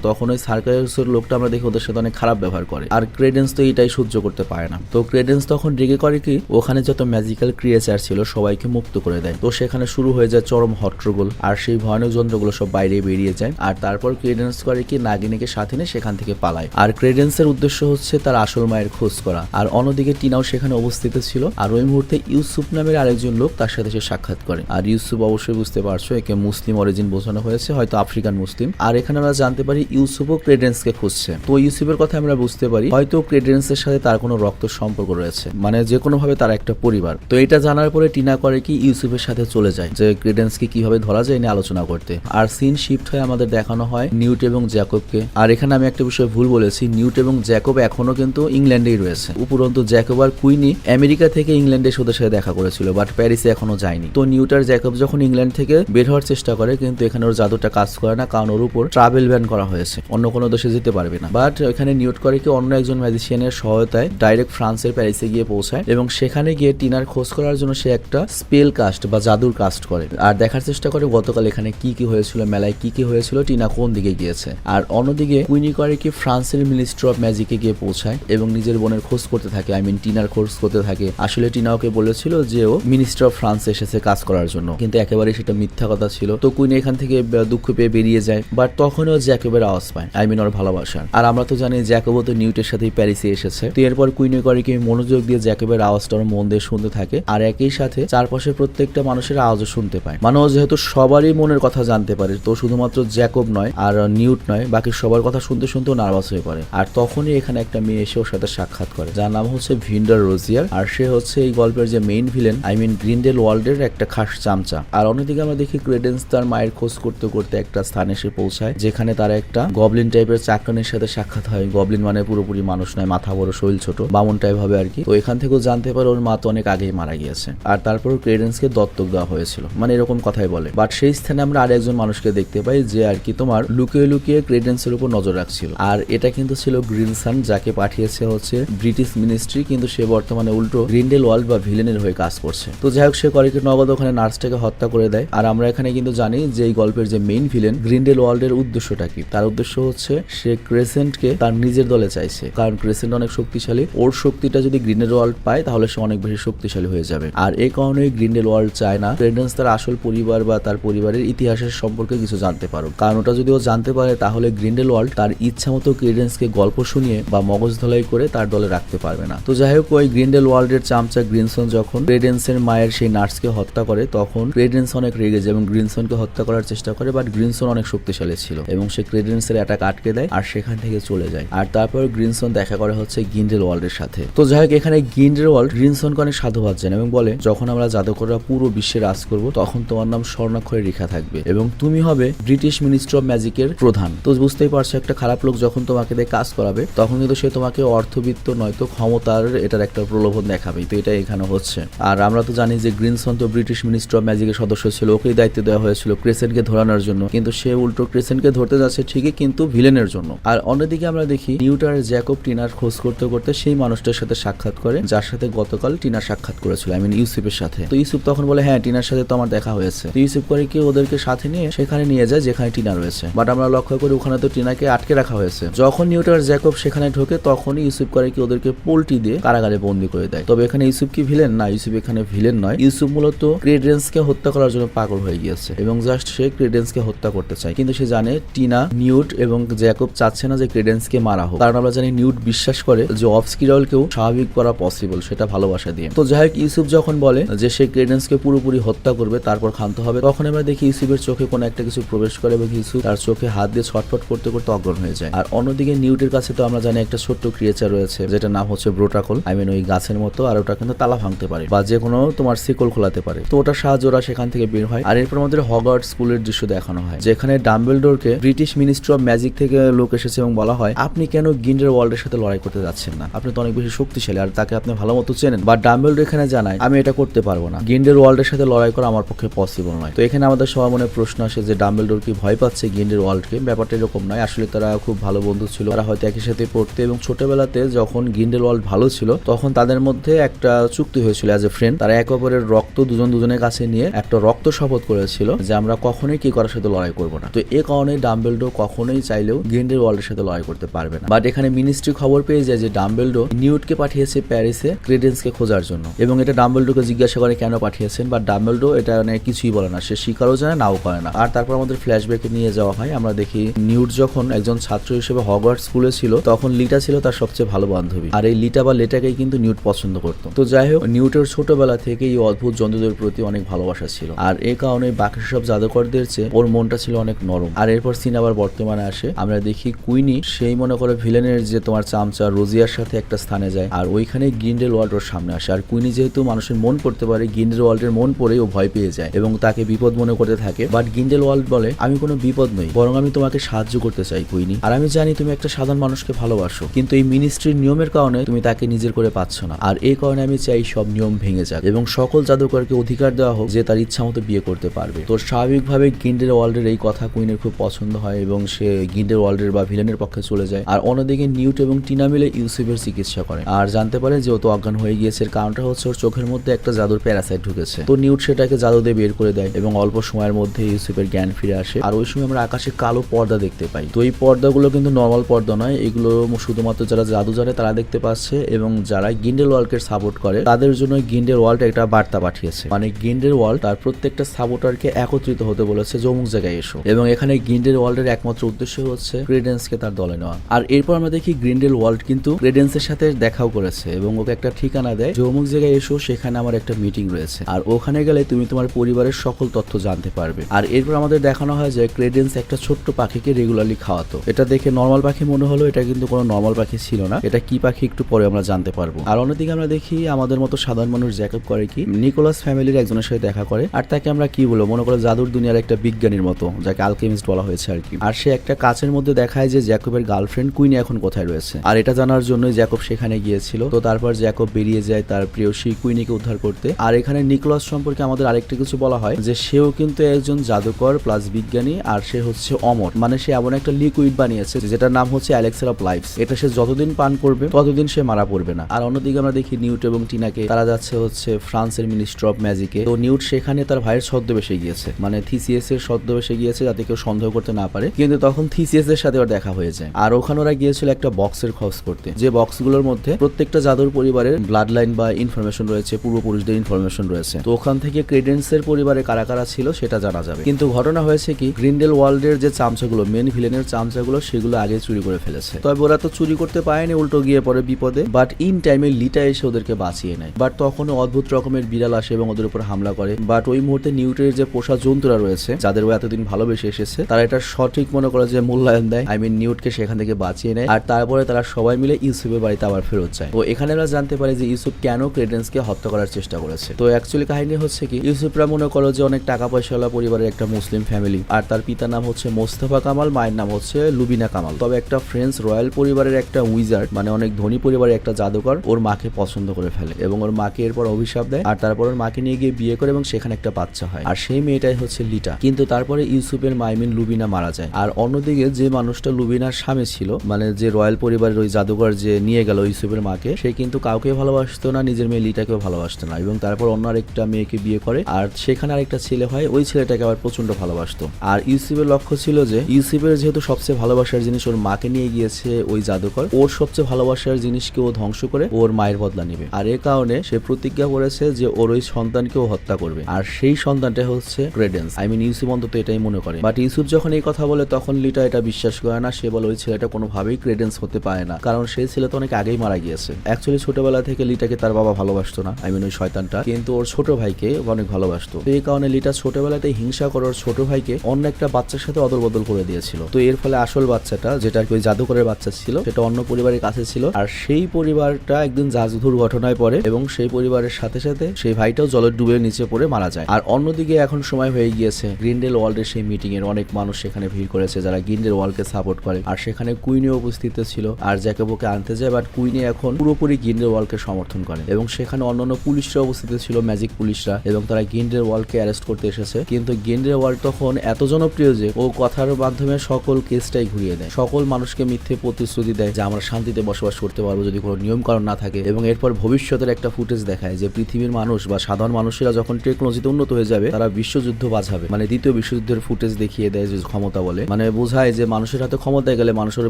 তখন ওই সার্কাসের লোকটা আমরা দেখি ওদের সাথে অনেক খারাপ ব্যবহার করে। আর ক্রেডেন্স তো এটাই সহ্য করতে পারে না। তো ক্রেডেন্স তখন রেগে করে কি, ওখানে যত ম্যাজিক্যাল ক্রিয়েচার ছিল সবাইকে মুক্ত করে দেয়। তো সেখানে শুরু হয়ে যায় চরম হট্টগোল, আর সেই ভয়ানক যন্ত্রগুলো সব বাইরে বেরিয়ে যায়। আর তারপর ক্রেডেন্স করে কি, নাগিনীকে সাথে নিয়ে সেখান থেকে পালায়। আর ক্রেডেন্সের উদ্দেশ্য হচ্ছে তার আসল মায়ের খোঁজ করা। আর অন্যদিকে টিনাও সেখানে অবস্থিত ছিল। আর ওই মুহূর্তে ইউসুফ নামের আরেকজন লোক তার সাথে সে সাক্ষাৎ করে আর ইউসুফ অবশ্যই বুঝতে পারছ, একে মুসলিম অরিজিন বোঝানো হয়েছে, হয়তো আফ্রিকান মুসলিম। আর এখানে আমরা জানতে পারি ইউসুফও ক্রেডেন্সকে খুঁজছে। তো ইউসুফের কথা আমরা বুঝতে পারি, হয়তো ক্রেডেন্সের সাথে তার কোনো রক্ত সম্পর্ক রয়েছে মানে যে কোনো ভাবে তার একটা পরিবার। তো এটা জানার পরে টিনা করে কি ইউসুফের সাথে চলে যায়, যে ক্রেডেন্সকে কীভাবে ধরা যায় নিয়ে আলোচনা করতে। আর সিন শিফট হয়ে আমাদের দেখানো হয় নিউট এবং জ্যাকবকে। আর এখানে আমি একটা বিষয় ভুল বলেছি, নিউট এবং জ্যাকব এখনও কিন্তু ইংল্যান্ডেই রয়েছে। উপরন্তু জ্যাকব আর কুইনি আমেরিকা থেকে ইংল্যান্ডে এসে সাথে দেখা করেছিল বাট প্যারিসে এখনও যায়নি। তো নিউট আর জ্যাকব যখন ইংল্যান্ড থেকে বের হওয়ার চেষ্টা করে, কিন্তু এখানে ওর জাদুটা কাজ করে না, কারণ ওর উপর ট্রাভেল ব্যান করা হয়েছে। অন্য কোনো দেশে যেতে পারবে না। বাট এখানে নিউট করে কি অন্য একজন ম্যাজিশিয়ানের সহায়তায় ডাইরেক্ট ফ্রান্সের প্যারিসে গিয়ে পৌঁছায় এবং সেখানে গিয়ে টিনার খোঁজ করার জন্য সে একটা স্পেল কাস্ট বা জাদুর কাস্ট করে। আর দেখার চেষ্টা করে গতকাল এখানে কি কি হয়েছিল, মেলায় কি কি হয়েছিল, টিনা কোন দিকে গিয়েছে। আর অন্যদিকে কুইনি করে কি ফ্রান্সের মিনিস্ট্রি অফ ম্যাজিকে গিয়ে পৌঁছায় এবং নিজের বোনের খোঁজ করতে থাকে। আই মিন টিনার খোঁজ করতে থাকে। আসলে টিনা ওকে বলেছিল যে ও মিনিস্টার অফ ফ্রান্স এসেছে কাজ করার জন্য। কিন্তু একেবারে সেটা মিথ্যা কথা ছিল। তো কুইনি এখান থেকে দুঃখ পেয়ে বেরিয়ে যায়। বাট তখনও জ্যাকবের আওয়াজ পায়, আই মিন ওর ভালোবাসার। আর আমরা তো জানি জ্যাকবও তো নিউটের সাথে প্যারিসে এসেছে। তো এরপর কুইনি করে কি মনোযোগ দিয়ে জ্যাকবের আওয়াজটা ওর মন দিয়ে শুনতে থাকে। আর একই সাথে চারপাশের প্রত্যেকটা মানুষের আওয়াজও শুনতে পায়। মানুষ যেহেতু সবারই মনের কথা জানতে পারে, তো শুধুমাত্র জ্যাকব নয়, আর নিউট নয়, বাকি সবার কথা শুনতে শুনতেও নার্ভাস হয়ে পড়ে। আর তখনই এখানে একটা মেয়ে এসে ওর সাথে সাক্ষাৎ করে, যার নাম হচ্ছে ভিন্ডার রোজিয়ার। আর সে হচ্ছে এই গল্পের যে মেইন ভিলেন আই মিন গ্রিনডেল ওয়ার্ল্ডের একটা খাস চামচা। আর অন্যদিকে আমরা দেখি ক্রেডেন্স তার মায়ের খোঁজ করতে করতে একটা স্থানে এসে পৌঁছায়, যেখানে তারা একটা গবলিন টাইপের চাকরানির সাথে সাক্ষাৎ হয়। গবলিন মানে পুরোপুরি মানুষ নয়, মাথা বড়, শরীর ছোট, বামন টাইপ হবে আর কি। তো এখান থেকেও জানতে পারে ওর মা তো অনেক আগেই মারা গিয়েছে। আর তারপর ক্রেডেন্সকে দত্তক দেওয়া হয়েছিল। মানে এরকম কথাই বলে। বাট সেই স্থানে আমরা আরেকজন মানুষকে দেখতে পাই, যে আর কি তোমার লুকিয়ে লুকিয়ে ক্রেডেন্সের উপর নজর রাখছিল। আর এটা কিন্তু ছিল গ্রিনসান যাকে পাঠিয়েছে হচ্ছে ব্রিটিশ মিনিস্ট্রি কিন্তু সে বর্তমানে উল্টো গ্রিন্ডেল ওয়ার্ল্ড বা ভিলেনের হয়ে কাজ করছে। তো যাই হোক, সে করে কি নগদ ওখানে নার্সটাকে হত্যা করে দেয়। আর আমরা এখানে কিন্তু জানি যে এই গল্পের যে মেইন ভিলেন গ্রিন্ডেল ওয়ার্ল্ডের উদ্দেশ্যটা কি? তার উদ্দেশ্য হচ্ছে সে ক্রেসেন্টকে তার নিজের দলে চাইছে। কারণ ক্রেসেন্ট অনেক শক্তিশালী। ওর শক্তিটা যদি গ্রিন্ডেল ওয়ার্ল্ড পায়, তাহলে সে অনেক বেশি শক্তিশালী হয়ে যাবে। আর এই কারণে গ্রিন্ডেল ওয়ার্ল্ড চায় না ক্রেডেন্স তার আসল পরিবার বা তার পরিবারের ইতিহাসের সম্পর্কে কিছু জানতে পারুক। কারণ ওটা যদি ও জানতে পারে, তাহলে গ্রিন্ডেল ওয়ার্ল্ড তার ইচ্ছা মতো ক্রেডেন্সকে গল্প শুনিয়ে বা মগজ ধলাই করে তার দলে রাখতে পারবে না। তো যাই হোক, ওই গ্রিন্ডেল ওয়ার্ল্ডের চামচা গ্রিনসন যখন ক্রেডেন্সের মায়ের সেই নার্সকে হত্যা করে, তখন ক্রেডেন্স অনেক রেগে যায় এবং গ্রিনসনকে হত্যা করার চেষ্টা করে বাট গ্রিনসন অনেক শক্তিশালী ছিল এবং সে ক্রেডেন্সের অ্যাটাক আটকে দেয় আর সেখান থেকে চলে যায়। আর তারপর গ্রিনসন দেখা করে হচ্ছে গিন্ডেল ওয়ার্ল্ডের সাথে। তো যাই হোক, এখানে গিন্ডেল ওয়ার্ল্ড গ্রিনসনকে অনেক সাধুবাদ জানায় এবং বলে, যখন আমরা জাদুকররা পুরো বিশ্বে রাজ করব, তখন তোমার নাম স্বর্ণাক্ষরে লেখা থাকবে এবং তুমি হবে ব্রিটিশ মিনিস্ট্রি অফ ম্যাজিকের প্রধান। তো বুঝতেই পারছ, একটা খারাপ লোক যখন তোমাকে দিয়ে কাজ করাবে, তখন কিন্তু সে তোমাকে অর্থবিত্ত নয়তো ক্ষমতার এটার একটা প্রলোভন দেখাবে তো এটা এখানে হচ্ছে। আর আমরা তো জানি যে গ্রিনসন তো ব্রিটিশ মিনিস্ট্রি অফ ম্যাজিকের সদস্য ছিল, ওকেই দায়িত্ব দেওয়া হয়েছিল ক্রেসেন্টকে ধরানোর জন্য। কিন্তু সে উল্টো ক্রেসেন্টকে ধরতে যাচ্ছে ঠিকই, কিন্তু ভিলেনের জন্য। আর অন্যদিকে আমরা দেখি, নিউটার জ্যাকব টিনার খোঁজ করতে করতে সেই মানুষটার সাথে সাক্ষাৎ করে, যার সাথে গতকাল টিনা সাক্ষাৎ করেছিল আই মিন ইউসুফের সাথে। তো ইউসুফ তখন বলে হ্যাঁ টিনার সাথে তো আমার দেখা হয়েছে। তো ইউসুফ করে কি ওদেরকে সাথে নিয়ে সেখানে নিয়ে যায়, যেখানে টিনা রয়েছে। বাট আমরা লক্ষ্য করি, ওখানে তো টিনাকে আটকে রাখা হয়েছে। যখন নিউটার জ্যাকব সেখানে ঢোকে, তখনই ইউসুফ করে কি ওদেরকে পোল্টি দিয়ে কারাগারে বন্দি করে দেয়। তবে এখানে ইউসুফ কি ভিলেন? না ইউসুফ এখানে ভিলেন নয়। ইউসুফ মূলত কিন্তু ক্রেডেন্সকে হত্যা করার জন্য পাগল হয়ে গিয়েছে এবং জাস্ট সে ক্রেডেন্সকে হত্যা করতে চায়। কিন্তু সে জানে টিনা নিউট এবং জ্যাকব চাচ্ছে না যে ক্রেডেন্সকে মারা হোক। কারণ আমরা জানি নিউট বিশ্বাস করে যে অফ স্কিরলকেও স্বাভাবিক করা পসিবল সেটা ভালোবাসা দিয়ে। তো যাই হোক, ইউসুফ যখন বলে যে সে ক্রেডেন্সকে পুরোপুরি হত্যা করবে, তারপর ক্ষান্ত হবে তখন আমরা দেখি ইউসুফের চোখে কোনো একটা কিছু প্রবেশ করে এবং ইউসুফ তার চোখে হাত দিয়ে ছটফট করতে করতে অজ্ঞান হয়ে যায়। আর অন্যদিকে নিউটের কাছে তো আমরা জানি একটা ছোট্ট ক্রিয়েচার রয়েছে যেটা নাম হচ্ছে ব্রোটাকল আই মিন ওই গাছের মতো, আর ওটা কিন্তু তালা ভাঙতে পারে বা যে কোনো তোমার শিকল খোলাতে পারে। তো ওটা সাহায্য ওরা সেখান থেকে বের হয়। আর এরপর আমাদের হগার্ড স্কুলের দৃশ্য দেখানো হয়, যেখানে ডাম্বেলডোরকে ব্রিটিশ মিনিস্ট্রি অফ ম্যাজিক থেকে লোক এসেছে এবং বলা হয়, আপনি কেন গিন্ডের ওয়ার্ল্ডের সাথে লড়াই করতে যাচ্ছেন না? আপনি তো অনেক বেশি শক্তিশালী আর তাকে আপনি ভালো মতো চেনেন। বা ডাম্বেলডোর এখানে জানায়, আমি এটা করতে পারব না। গিন্ডের ওয়ার্ল্ডের সাথে লড়াই করা আমার পক্ষে পসিবল নয়। তো এখানে আমাদের সবার মনে প্রশ্ন আসে যে ডাম্বেলডোর কি ভয় পাচ্ছে গিন্ডের ওয়ার্ল্ডকে ব্যাপারটা এরকম নয়। আসলে তারা খুব ভালো বন্ধু ছিল। তারা হয়তো একই সাথে পড়তে এবং ছোটবেলাতে যখন গিন্ডেল ওয়ার্ল্ড ভালো ছিল, তখন তাদের মধ্যে একটা চুক্তি হয়েছিল অ্যাজ এ ফ্রেন্ড তারা এক অপরের রক্ত দুজন দুজনের কাছে নিয়ে একটা রক্ত শপথ করেছিল যে আমরা কখনোই কি করার সাথে লড়াই করব না। তো এ কারণে ডাম্বেলডো কখনোই চাইলেও গিন্ডেল ওয়ার্ল্ডের সাথে লড়াই করতে পারবে না। বাট এখানে মিনিস্ট্রি খবর পেয়ে যায় যে ডাম্বেলডো নিউটকে পাঠিয়েছে প্যারিসে ক্রেডেন্সকে খোঁজার জন্য। এবং এটা ডাম্বেলডোকে জিজ্ঞাসা করে কেন পাঠিয়েছেন বা ডাম্বেলডো এটা মানে কিছুই বলে না। সে স্বীকারও জানে, নাও করে না। আর তারপর আমাদের ফ্ল্যাশব্যাকে নিয়ে যাওয়া হয়। আমরা দেখি নিউট যখন একজন ছাত্র হিসেবে হগওয়ার্ড স্কুলে ছিল, তখন লিটা ছিল তার সবচেয়ে ভালো বান্ধবী। আর এই লিটা বা লেটাকেই কিন্তু নিউট পছন্দ করতো। তো যাই হোক নিউটের ছোটবেলা থেকে এই অদ্ভুত জন্তুদের প্রতি অনেক ভালোবাসা ছিল। আর এই কারণে বাকি সব জাদুকরদের চেয়ে ওর মনটা ছিল অনেক নরম। আর এরপর সিন আবার বর্তমানে আসে। আমরা দেখি কুইনি সেই মনে করে ভিলেনের যে তোমার চামচা, রোজিয়ার সাথে একটা স্থানে যায়। আর ওইখানে গিন্ডেল ওয়ার্ল্ড ওর সামনে আসে। আর কুইনি যেহেতু মানুষের মন পড়তে পারে, গিন্ডেল ওয়ার্ল্ডের মন পড়ে ও ভয় পেয়ে যায় এবং তাকে বিপদ মনে করতে থাকে। বাট গিন্ডেল ওয়ার্ল্ড বলে, আমি কোনো বিপদ নই, বরং আমি তোমাকে সাহায্য করতে চাই কুইনি। আর আমি জানি তুমি একটা সাধারণ মানুষকে ভালোবাসো, কিন্তু এই মিনিস্ট্রির নিয়মের কারণে তুমি তাকে নিজের করে পাচ্ছ না। আর এই কারণে আমি চাই সব নিয়ম ভেঙে যাক এবং সকল জাদুকরকে অধিকার দেওয়া হোক, যে তার ইচ্ছা মতো বিয়ে করতে পারবে। তো স্বাভাবিকভাবে গিন্ডের ওয়ার্ল্ডের এই কথা কুইনের খুব পছন্দ হয় এবং সে গিন্ডের ওয়ার্ল্ডের বা ভিলেনের পক্ষে চলে যায়। আর অন্যদিকে নিউট এবং টিনা মিলে ইউসুফের চিকিৎসা করে আর জানতে পারে যে ও তো অজ্ঞান হয়ে গিয়েছে, এর কারণটা হচ্ছে ওর চোখের মধ্যে একটা জাদুর প্যারাসাইট ঢুকেছে। তো নিউট সেটাকে জাদু দিয়ে বের করে দেয় এবং অল্প সময়ের মধ্যে ইউসুফের জ্ঞান ফিরে আসে। আর ওই সময় আমরা আকাশে কালো পর্দা দেখতে পাই। তো এই পর্দাগুলো কিন্তু নর্মাল পর্দা নয়, এগুলো শুধুমাত্র যারা জাদু জানে তারা দেখতে পাচ্ছে এবং যারা গিন্ডেল ওয়ার্ল্ডকে সাপোর্ট করে, তাদের জন্য গিন্ডেল ওয়ার্ল্ড একটা বার্তা পাঠিয়েছে। মানে গিন্ডেল ওয়ার্ল্ড তার প্রত্যেকটা সাপোর্টারকে একত্রিত হতে বলেছে যে অমুক জায়গায় এসো। এবং এখানে গিন্ডেল ওয়ার্ল্ডের একমাত্র উদ্দেশ্য হচ্ছে ক্রেডেন্সকে তার দলে নেওয়া। আর এরপর আমরা দেখি গ্রিন্ডেল ওয়ার্ল্ড কিন্তু ক্রেডেন্সের সাথে দেখাও করেছে এবং ওকে একটা ঠিকানা দেয়। যে অমুক জায়গায় এসো, সেখানে আমার একটা মিটিং রয়েছে। আর ওখানে গেলে তুমি তোমার পরিবারের সকল তথ্য জানতে পারবে। আর এরপর আমাদের দেখানো হয় যে ক্রেডেন্স একটা ছোট্ট পাখিকে রেগুলারলি খাওয়াতো। এটা দেখে নর্মাল পাখি মনে হলো, এটা কিন্তু কোনো নর্মাল পাখি ছিল না। এটা কি পাখি একটু পরে আমরা জানতে পারব। আর অন্যদিকে আমরা দেখি আমাদের মতো সাধারণ মানুষ জ্যাকব করে কি? নিকোলাস ফ্যামিলির একজনের সাথে দেখা করে, আর তাকে আমরা কি বলব? মনে করো জাদুর দুনিয়ার একটা বিজ্ঞানীর মতো, যাকে আলকেমিস্ট বলা হয়েছে আর কি। আর সে একটা কাচের মধ্যে দেখায় যে জ্যাকবের গার্লফ্রেন্ড কুইনি এখন কোথায় রয়েছে। আর এটা জানার জন্যই জ্যাকব সেখানে গিয়েছিল। তো তারপর জ্যাকব বেরিয়ে যায় তার প্রিয় প্রিয়সী কুইনিকে উদ্ধার করতে। আর এখানে নিকোলাস সম্পর্কে আমাদের আরেকটা কিছু বলা হয়, যে সেও কিন্তু একজন জাদুকর প্লাস বিজ্ঞানী, আর সে হচ্ছে অমর। মানে সে এমন একটা লিকুইড বানিয়েছে, যেটার নাম হচ্ছে অ্যালেক্সার অফ লাইফ এটা সে যতদিন পান করবে, ততদিন সে মারা পড়বে না। আর অন্যদিকে আমরা দেখি নিউট এবং টিনাকে, তারা যাচ্ছে হচ্ছে ফ্রান্সের মিনিস্টার অফ ম্যাজিকে তো নিউট সেখানে তার ভাইয়ের ছদ্মবেশে গিয়েছে। মানে থিসিএস এর ছদ্মবেশে গিয়েছে যাতে কেউ সন্দেহ করতে না পারে। কিন্তু তখন থিসিএস এর সাথে দেখা হয়ে যায়। আর ওখানে ওরা গিয়েছিল একটা বক্সের খোঁজ করতে। যে বক্সগুলোর মধ্যে প্রত্যেকটা জাদুর পরিবারের ব্লাড লাইন বা ইনফরমেশন রয়েছে, পূর্বপুরুষদের ইনফরমেশন রয়েছে। তো ওখান থেকে ক্রেডেন্স এর পরিবারে কারা কারা ছিল সেটা জানা যাবে। কিন্তু ঘটনা হয়েছে কি গ্রিন্ডেল ওয়ার্ল্ডের যে চামচাগুলো মেন ভিলেনের চামচাগুলো, সেগুলো আগে চুরি করে ফেলেছে। তবে ওরা তো চুরি করতে পারেনি, উল্টো গিয়ে পরে বিপদে। বাট ইন টাইমে লিটা এসে ওদেরকে বাঁচিয়ে নেয়। বাট তখন অদ্ভুত রকমের বিড়াল আসে এবং ওদের উপর হামলা করে। বাট ওই মুহূর্তে নিউটের যে পোষা জন্তুরা রয়েছে, যাদের ও এতদিন ভালোবেসে এসেছে, তারা এটা সঠিক মনে করে যে মূল্যায়ন দেয়। আই মিন নিউটকে সেখান থেকে বাঁচিয়ে নেয়। আর তারপরে তারা সবাই মিলে ইউসুফের বাড়িতে আবার ফেরত যায়। তো এখানে আমরা জানতে পারি যে ইউসুফ কেন ক্রেডেন্সকে হত্যা করার চেষ্টা করেছে। তো অ্যাকচুয়ালি কাহিনী হচ্ছে কি, ইউসুফরা মনে করো যে অনেক টাকা পয়সাওয়ালা পরিবারের একটা মুসলিম ফ্যামিলি আর তার পিতার নাম হচ্ছে মোস্তফা কামাল, মায়ের নাম হচ্ছে লুবিনা কামাল। তবে একটা ফ্রেন্স রয়্যাল পরিবারের একটা উইজার্ড মানে অনেক ধনী পরিবারের একটা জাদুকর, ওর মাকে পছন্দ করে ফেলে এবং ওর মাকে এরপর অভিশাপ দেয়। আর তারপর ওর মাকে নিয়ে গিয়ে বিয়ে করে এবং সেখানে একটা বাচ্চা হয়। আর সেই মেয়েটাই হচ্ছে লিটা। কিন্তু তারপরে ইউসুফের মাইমিন লুবিনা মারা যায়। আর অন্যদিকে যে মানুষটা লুবিনার স্বামী ছিল মানে যে রয়্যাল পরিবারের ওই জাদুঘর যে নিয়ে গেল ইউসুফের মাকে, সে কিন্তু কাউকে ভালোবাসতো না, নিজের মেয়ে লিটাকেও ভালোবাসতো না। এবং তারপর অন্য আরেকটা মেয়েকে বিয়ে করে। আর সেখানে আরেকটা ছেলে হয়, ওই ছেলেটাকে আবার প্রচণ্ড ভালোবাসতো। আর ইউসুফের লক্ষ্য ছিল যে, ইউসুফের যেহেতু সবচেয়ে ভালোবাসার জিনিস ওর মাকে নিয়ে গিয়েছে ওই জাদুঘর, ওর সবচেয়ে ভালোবাসার জিনিসকে ও ধ্বংস করে ওর মায়ের বদলা নেবে। আর এ কারণে সে প্রতিজ্ঞা করেছে যে ওর ওই সন্তানকেও হত্যা করবে। আর সেই সন্তানটা হচ্ছে ক্রেডেন্স আই মিন ইউসুফ অন্তত এটাই মনে করে। বাট ইউসুফ যখন এই কথা বলে, তখন লিটা এটা বিশ্বাস করে না। সে বলে, ওই ছেলেটা কোনোভাবেই ক্রেডেন্স হতে পারে না। কারণ সেই ছেলে তো অনেক আগেই মারা গিয়েছে। অ্যাকচুয়ালি ছোটবেলা থেকে লিটাকে তার বাবা ভালোবাসতো না। আই মিন ওই শয়তানটা। কিন্তু ওর ছোট ভাইকে অনেক ভালোবাসতো। এই কারণে লিটা ছোটবেলাতে হিংসা করার ছোট ভাইকে অন্য একটা বাচ্চার সাথে অদল বদল করে দিয়েছিল। তো এর ফলে আসল বাচ্চাটা, যেটা কি ওই জাদুকরের বাচ্চা ছিল, সেটা অন্য পরিবারের কাছে ছিল। আর সেই পরিবারটা একদিন জাজ দুর্ঘটনায় পড়ে এবং সেই পরিবারের সাথে সাথে সেই ভাইটাও জলের ডুবে নিচে পড়ে মারা যায়। আর অন্যদিকে এখন সময় হয়ে গিয়েছে গ্রিনডেল ওয়ার্ল্ডের সেই মিটিং এর অনেক মানুষ সেখানে ভিড় করেছে যারা গ্রিনডেল ওয়ার্ল্ডকে সাপোর্ট করে। আর সেখানে কুইনে উপস্থিত ছিল। আর জ্যাকবকে আনতে যায় বাট কুইনে এখন পুরোপুরি গ্রিনডেল ওয়ার্ল্ডকে সমর্থন করে। এবং সেখানে অন্যান্য পুলিশরা উপস্থিত ছিল ম্যাজিক পুলিশরা, এবং তারা গ্রিনডেল ওয়ার্ল্ডকে অ্যারেস্ট করতে এসেছে। কিন্তু গ্রিনডেল ওয়ার্ল্ড তখন এত জনপ্রিয় যে ও কথার মাধ্যমে সকল কেসটাই ঘুরিয়ে দেয়। সকল মানুষকে মিথ্যে প্রতিশ্রুতি দেয় যে, আমরা শান্তিতে বসবাস করতে পারব যদি কোনো নিয়ম কারণ না থাকে। এবং এরপর ভবিষ্যতের একটা ফুটেজ দেখায় যে, পৃথিবীর মানুষ বা সাধারণ মানুষেরা যখন টেকনোলজিতে উন্নত হয়ে যাবে, তারা বিশ্বযুদ্ধ বাজাবে মানে দ্বিতীয় বিশ্বযুদ্ধের ফুটেজ দেখিয়ে দেয়, যে ক্ষমতা বলে। মানে বোঝায় যে মানুষের হাতে ক্ষমতায় গেলে মানুষের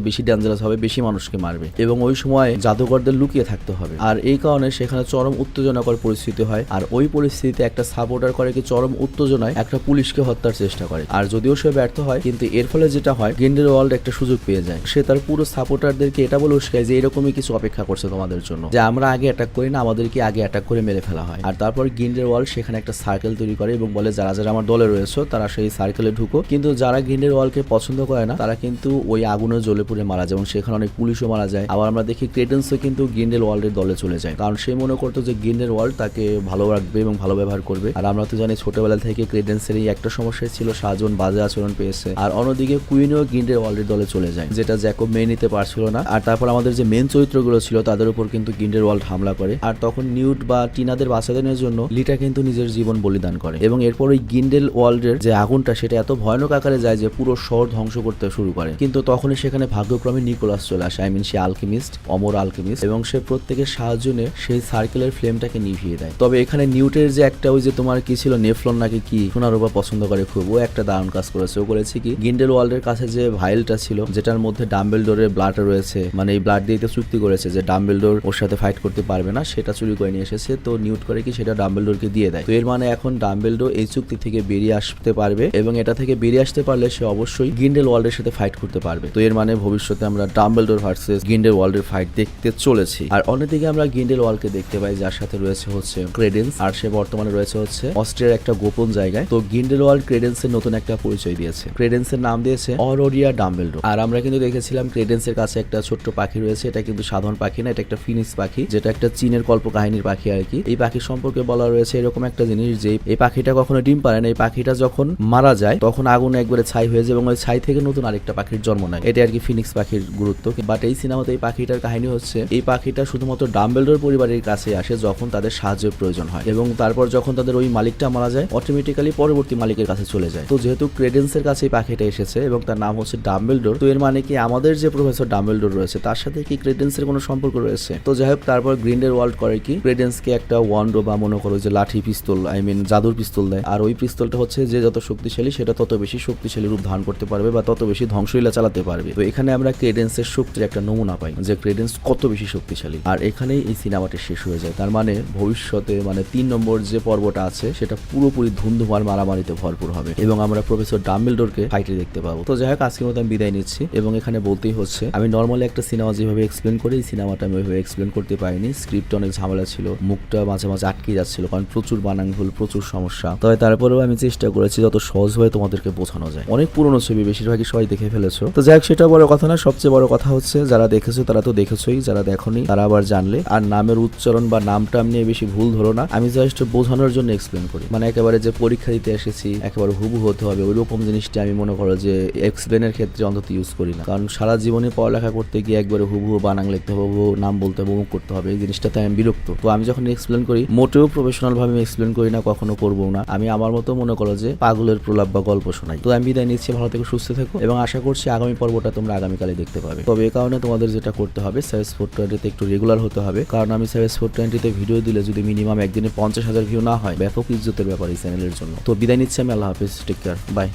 বেশি ডেঞ্জারাস হবে, বেশি মানুষকে মারবে। এবং ওই সময় জাদুকরদের লুকিয়ে থাকতে হবে। আর এই কারণে সেখানে চরম উত্তেজনাকর পরিস্থিতি হয়। আর ওই পরিস্থিতিতে একটা সাপোর্টার করে কি চরম উত্তেজনায় একটা পুলিশকে হত্যার চেষ্টা করে। আর যদিও সে ব্যর্থ হয়, কিন্তু এর ফলে যেটা হয় গেন্ডের ওয়ার্ল্ড একটা সুযোগ পেয়ে যায়। সে তার পুরো সাপোর্টারদেরকে এটা বলে উস্কায় যে, এরকমই কিছু অপেক্ষা করছে তোমাদের জন্য। যে আমরা আগে অ্যাটাক করি না, আমাদেরকে আগে অ্যাটাক করে মেরে ফেলা হয়। আর তারপর গিন্ডের ওয়ার্ল্ড সেখানে একটা সার্কেল তৈরি করে এবং বলে, যারা যারা আমার দলে রয়েছে, তারা সেই সার্কেলে ঢুকো। কিন্তু যারা গিন্ডের ওয়ালকে পছন্দ করে না, তারা কিন্তু ওই আগুনে জ্বলে পুড়ে মারা যায় এবং সেখানে অনেক পুলিশও মারা যায়। আবার আমরা দেখি ক্রেটেন্সও কিন্তু গিন্ডেল ওয়ার্ল্ডের দলে চলে যায়। কারণ সে মনে করতো যে গিন্ডের ওয়ার্ল্ড তাকে ভালো রাখবে এবং ভালো ব্যবহার করবে। আর আমরা তো জানি ছোটবেলা থেকে ক্রেডেন্সের এই একটা সমস্যা ছিল সাজন বাজে আচরণ পেয়েছে। আর অন্যদিকে কুইনও গিন্ডের ওয়ার্ল্ডের দলে চলে যায়, যেটা জ্যাকব মেনে নিতে পারছিল না। আর তারপর আমাদের যে মেন চরিত্রগুলো ছিল, তাদের উপর কিন্তু গিন্ডের ওয়ার্ল্ড হামলা করে। আর তখন নিউট বা টিনাদের বাচ্চাদের জন্য লিটা কিন্তু নিজের জীবন বলিদান করে। এবং এরপর ওই গিন্ডেল ওয়ার্ল্ডের যে আগুনটা, সেটা এত ভয়ানক আকারে যায় যে পুরো শহর ধ্বংস করতে শুরু করে। কিন্তু তখনই সেখানে ভাগ্যক্রমে নিকোলাস চলে আসে। আই মিন সে আলকেমিস্ট অমর আলকেমিস্ট এবং সে প্রত্যেকের সাহায্য নিয়ে সেই সার্কেলের ফ্লেমটাকে নিভিয়ে দেয়। তবে এখানে নিউটের যে একটা ওই যে তোমার কি ছিল, নেফলন নাকি কি সোনার উপর পছন্দ করে খুব। ও একটা দারুণ কাজ করেছে। ও করেছে কি, গিন্ডেল ওয়ার্ল্ডের কাছে যে ভাইলটা ছিল, যেটার মধ্যে ডাম্বেলডোরের ব্লাড রয়েছে মানে এই ব্লাড দিয়ে চুক্তি করেছে যে ডাম্বেলডোর ওর সাথে ফাইট করতে পারবে না, সেটা চুরি করে নিয়ে এসেছে। তো নিউট করে কি সেটা ডাম্বেলডোরকে দিয়ে দেয়। তো এর মানে এখন ডাম্বেলডোর এই চুক্তি থেকে বেরিয়ে আসতে পারবে এবং এটা থেকে বেরিয়ে আসতে পারলে সে অবশ্যই গিন্ডেল ওয়ার্ল্ডের সাথে ফাইট করতে পারবে। তো এর মানে ভবিষ্যতে আমরা ডাম্বেলডোর ভার্সেস গিন্ডেল ওয়ার্ল্ডের ফাইট দেখতে চলেছি। আর অন্যদিকে আমরা গিন্ডেল ওয়ার্ল্ডকে দেখতে পাই, যার সাথে রয়েছে হচ্ছে ক্রেডেন্স আর সে বর্তমানে রয়েছে হচ্ছে অস্ট্রিয়ার একটা গোপন জায়গায়। তো গিন্ডেল ওয়ার্ল্ড ক্রেডেন্সের নতুন একটা পরিচয় দিয়েছে। ক্রেডেন্সের নাম দিয়েছে অরোরিয়া ডাম্বেলডো আর আমরা কিন্তু দেখেছিলাম ক্রেডেন্সের কাছে একটা ছোট্ট পাখি রয়েছে, এটা কিন্তু সাধারণ পাখি না, এটা একটা ফিনিক্স পাখি, যেটা একটা চীনের কল্প কাহিনীর পাখি আর কি। এই পাখি সম্পর্কে বলা রয়েছে এরকম একটা জিনিস যে এই পাখিটা কখনো ডিম পারে না, এই পাখিটা যখন মারা যায়, তখন আগুন একবারে ছাই হয়ে যায় এবং ওই ছাই থেকে নতুন আরেকটা পাখির জন্ম নেয়। এটা আর কি ফিনিক্স পাখির গুরুত্ব। বাট এই সিনেমাতে এই পাখিটার কাহিনী হচ্ছে, এই পাখিটা শুধুমাত্র ডাম্বেলডোর পরিবারের কাছে আসে যখন তাদের সাহায্যের প্রয়োজন হয় এবং তারপর যখন তাদের ওই মালিকটা মারা যায় অটোমেটিক্যালি পরবর্তী মালিকের কাছে চলে যায়। তো যেহেতু ক্রেডেন্সের কাছে এই পাখিটা এসেছে এবং তার নাম হচ্ছে ডাম্বেলডোর তো এর মানে কি আমাদের যে প্রফেসর ডাম্বেলডোর রয়েছে, তার সাথে কি ক্রেডেন্সের কোনো সম্পর্ক রয়েছে? তো যাই হোক, তারপর গ্রিন্ডের ওয়ার্ল্ড করে কি ক্রেডেন্সকে একটা ওয়ান্ডো বা মনে করো যে লাঠি পিস্তল আই মিন জাদুর পিস্তল দেয়। আর ওই পিস্তলটা হচ্ছে যে যত শক্তিশালী, সেটা তত বেশি শক্তিশালী রূপ ধারণ করতে পারবে বা তত বেশি ধ্বংসলীলা চালাতে পারবে। তো এখানে আমরা ক্রেডেন্সের শক্তির একটা নমুনা পাই, যে ক্রেডেন্স কত বেশি শক্তিশালী। আর এখানেই এই সিনেমাটি শেষ হয়ে যায়। তার মানে ভবিষ্যতে মানে তিন নম্বর যে পর্বটা আছে, সেটা পুরোপুরি ধুমধুমার মারামারিতে ভরপুর হবে। এবং আমরা প্রফেসর ডাম্বেলডোরকে ফাইটে দেখতে পাবো। তো যাই হোক, আজকের মতো আমি বিদায় নিচ্ছি। এবং এখানে বলতেই হচ্ছে, আমি নর্মালি একটা সিনেমা যেভাবে এক্সপ্লেন করি, এই সিনেমাটা আমি ওইভাবে এক্সপ্লেন করতে পারিনি। স্ক্রিপ্ট অনেক ঝামেলা ছিল, মুখটা মাঝে মাঝে আটকে যাচ্ছিল। কারণ প্রচুর বানান ভুল, প্রচুর সমস্যা। তবে তারপরেও আমি চেষ্টা করেছি যত সহজভাবে তোমাদেরকে বোঝানো যায়। অনেক পুরনো ছবি বেশিরভাগই সবাই দেখে ফেলেছো। তো যাই সেটা বড় কথা না, সবচেয়ে বড় কথা হচ্ছে যারা দেখেছ তারা তো দেখেছোই, যারা দেখোনি তারা আবার জানলে। আর নামের উচ্চারণ বা নামটা নিয়ে বেশি ভুল ধরো না, আমি জাস্ট বোঝানোর জন্য এক্সপ্লেন করি। মানে একেবারে যে পরীক্ষা দিতে এসেছি, একেবারে হুবু হতে হবে ওই রকম জিনিসটা আমি মনে করো যে এক্সপ্লেনের ক্ষেত্রে অন্তত ইউজ করি না। কারণ সারা জীবনে পড়ালেখা করতে গিয়ে একবারে হুবু বানাং লিখতে হবে নাম বলতে হবে করতে হবে, এই জিনিসটাতে আমি বিরক্ত। তো আমি যখন এক্সপ্লেন করি, মোটেও প্রফেশনাল আমি এক্সপ্লেন করি না, কখনো করব না। আমি আমার মতো মনে করো যে পাগলের প্রলাপ বা গল্প শোনাই। তো আমি বিদায় নিচ্ছি, ভালো থেকে, সুস্থ থেকো এবং আশা করছি আগামী পর্বটা তোমরা আগামীকালে দেখতে পাবে। তবে এ কারণে তোমাদের যেটা করতে হবে সার্ভিস ফোর টোয়েন্টিতে একটু রেগুলার হতে হবে। কারণ আমি সার্ভিস ফোর টোয়েন্টিতে ভিডিও দিলে যদি মিনিমাম একদিনে পঞ্চাশ হাজার ভিউ না হয়, ব্যাপক ইজ্জতের ব্যাপার এই চ্যানেলের জন্য। তো বিদায় নিচ্ছি আমি, আল্লাহ হাফিজ টেক কেয়ার বাই